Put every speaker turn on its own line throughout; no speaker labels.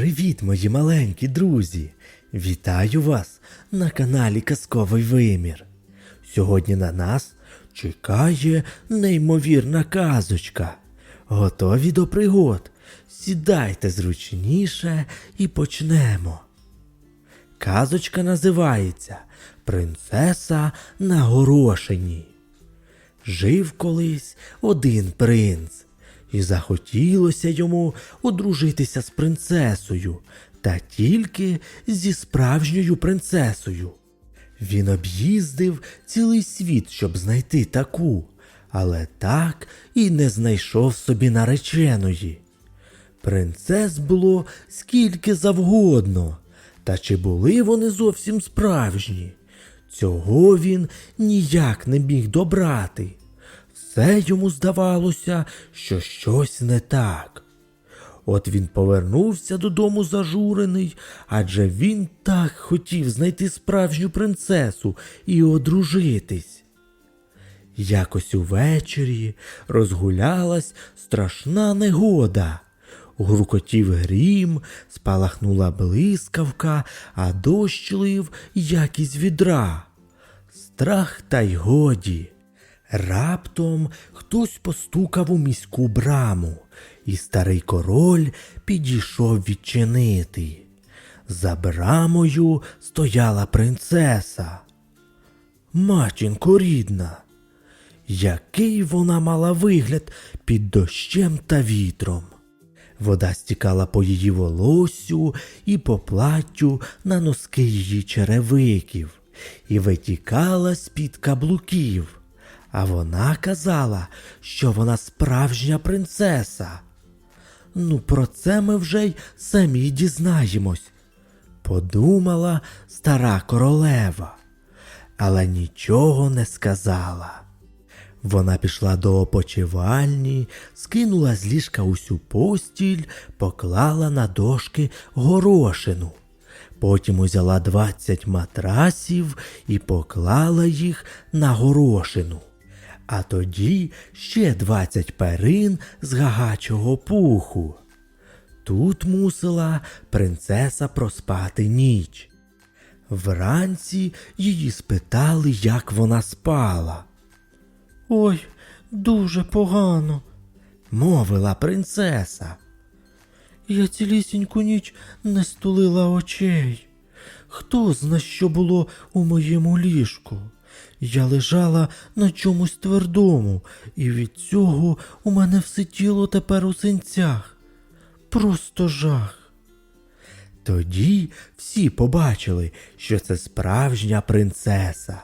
Привіт, мої маленькі друзі! Вітаю вас на каналі Казковий Вимір. Сьогодні на нас чекає неймовірна казочка. Готові до пригод? Сідайте зручніше і почнемо. Казочка називається Принцеса на горошині. Жив колись один принц, і захотілося йому одружитися з принцесою, та тільки зі справжньою принцесою. Він об'їздив цілий світ, щоб знайти таку, але так і не знайшов собі нареченої. Принцес було скільки завгодно, та чи були вони зовсім справжні? Цього він ніяк не міг добрати. Все йому здавалося, що щось не так. От він повернувся додому зажурений, адже він так хотів знайти справжню принцесу і одружитись. Якось увечері розгулялась страшна негода. Гуркотів грім, спалахнула блискавка, а дощ лив, як із відра. Страх та й годі. Раптом хтось постукав у міську браму, і старий король підійшов відчинити. За брамою стояла принцеса. Матінко рідна, який вона мала вигляд під дощем та вітром. Вода стікала по її волоссю і по платтю на носки її черевиків, і витікала з-під каблуків. А вона казала, що вона справжня принцеса. Ну, про це ми вже й самі дізнаємось, подумала стара королева, але нічого не сказала. Вона пішла до опочивальні, скинула з ліжка усю постіль, поклала на дошки горошину. Потім узяла двадцять матрасів і поклала їх на горошину. А тоді ще двадцять перин з гагачого пуху. Тут мусила принцеса проспати ніч. Вранці її спитали, як вона спала. Ой, дуже погано, мовила принцеса. Я цілісіньку ніч не стулила очей. Хто зна, що було у моєму ліжку? Я лежала на чомусь твердому, і від цього у мене все тіло тепер у синцях. Просто жах. Тоді всі побачили, що це справжня принцеса.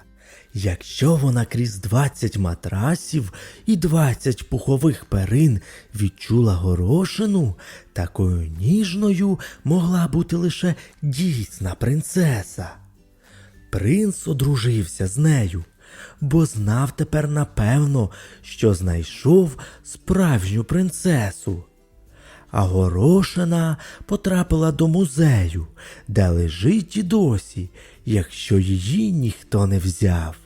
Якщо вона крізь двадцять матрасів і двадцять пухових перин відчула горошину, такою ніжною могла бути лише дійсна принцеса. Принц одружився з нею, бо знав тепер напевно, що знайшов справжню принцесу. А горошина потрапила до музею, де лежить і досі, якщо її ніхто не взяв.